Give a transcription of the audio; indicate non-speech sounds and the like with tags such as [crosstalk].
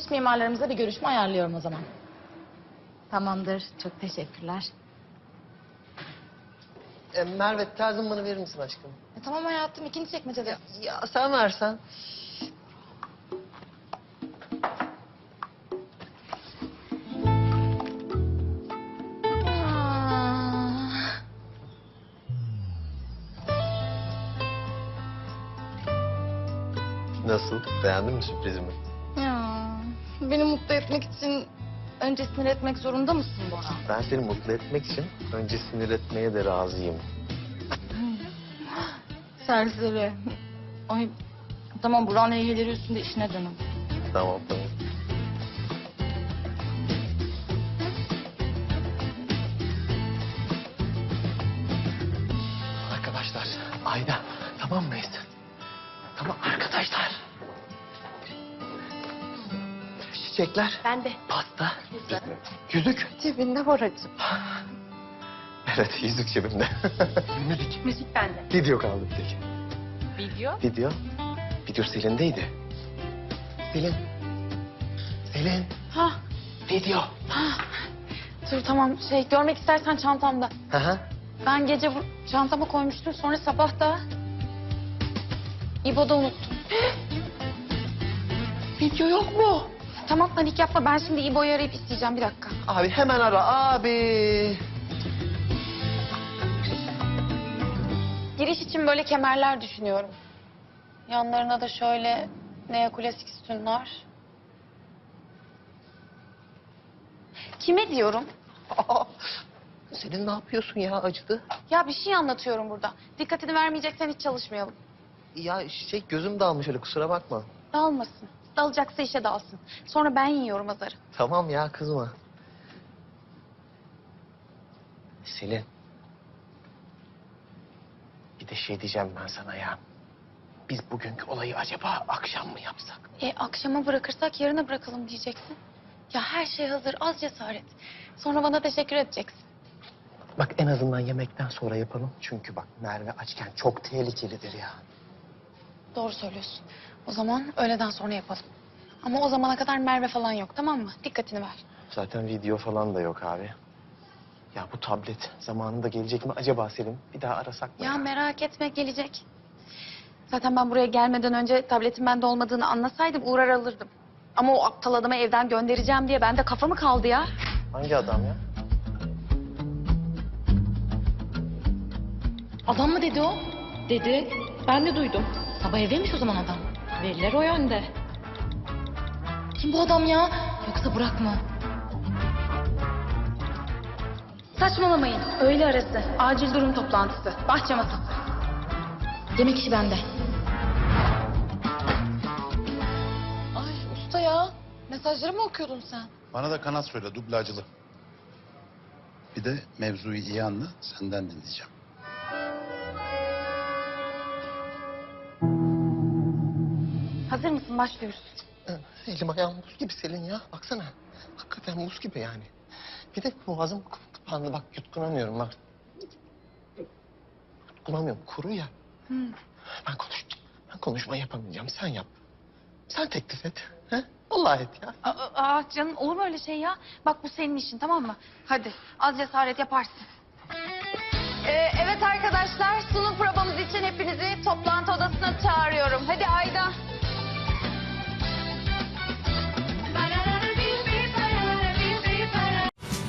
İç mimarlarımıza bir görüşme ayarlıyorum o zaman. Tamamdır. Çok teşekkürler. E, Merve terzin bana verir misin aşkım? E, tamam hayatım ikinci çekmecede. Ya sen versen. Nasıl? Beğendin mi sürprizimi? Beni mutlu etmek için önce sinir etmek zorunda mısın Bora? Ben seni mutlu etmek için önce sinir etmeye de razıyım. [gasps] Serseri. Ay tamam buranın eğleleri üstünde işine dönün. Tamam tamam. Arkadaşlar, Ayda tamam mıyız? Tamam arkadaşlar. Çiçekler, Ben de. pasta, yüzük. Cebinde Boracığım. [laughs] Evet, yüzük cebimde. [laughs] Müzik. Müzik bende. Video kaldı bir tek. Video? Video? Video Selin'deydi. Selin. Selin. Ha, Video. ha. Dur tamam şey görmek istersen çantamda. Hı hı. Ben gece bu çantama koymuştum sonra sabah da İbo'da unuttum. [gasps] Video yok mu? Tamam panik yapma ben şimdi İbo'yu arayıp isteyeceğim bir dakika. Abi hemen ara abi. Giriş için böyle kemerler düşünüyorum. Yanlarına da şöyle neoklasik sütunlar. Kime diyorum? [laughs] Aa, Selin ne yapıyorsun ya acıdı? Ya bir şey anlatıyorum burada. Dikkatini vermeyeceksen hiç çalışmayalım. Ya şey gözüm dalmış öyle kusura bakma. Dalmasın. Dalacaksa işe dalsın. Sonra ben yiyorum azarı. Tamam ya kızma. Selin. Bir de şey diyeceğim ben sana ya. Biz bugünkü olayı acaba akşam mı yapsak? E akşama bırakırsak yarına bırakalım diyeceksin. Ya her şey hazır. Az cesaret. Sonra bana teşekkür edeceksin. Bak en azından yemekten sonra yapalım. Çünkü bak Merve açken çok tehlikelidir ya. Doğru söylüyorsun. O zaman öğleden sonra yapalım. Ama o zamana kadar Merve falan yok tamam mı? Dikkatini ver. Zaten video falan da yok abi. Ya bu tablet zamanında gelecek mi acaba Selin? Bir daha arasak mı? Ya merak etme gelecek. Zaten ben buraya gelmeden önce tabletin bende olmadığını anlasaydım uğrar alırdım. Ama o aptal adamı evden göndereceğim diye bende kafa mı kaldı ya? Hangi adam ya? Adam mı dedi o? Dedi. Ben de duydum. Sabah evdeymiş o zaman adam. Veriler o yönde. Kim bu adam ya? Yoksa Burak mı? Saçmalamayın. Öğle arası. Acil durum toplantısı. Bahçe masası. Yemek işi bende. Ay usta ya. Mesajları mı okuyordun sen? Bana da kanat söyle dublajcılı. Bir de mevzuyu iyi anla senden dinleyeceğim. Hazır mısın? Başlıyoruz. Elim ayağım buz gibi Selin ya. Baksana. Hakikaten buz gibi yani. Bir de boğazım kapandı. Bak yutkunamıyorum bak. Yutkunamıyorum. Kuru ya. Ben konuş ben konuşma yapamayacağım. Sen yap. Sen teklif et. He? Vallahi et ya. Aa, aa, canım olur mu öyle şey ya? Bak bu senin işin tamam mı? Hadi az cesaret yaparsın. Ee, evet arkadaşlar sunum provamız için hepinizi toplantı odasına çağırıyorum. Hadi Ayda.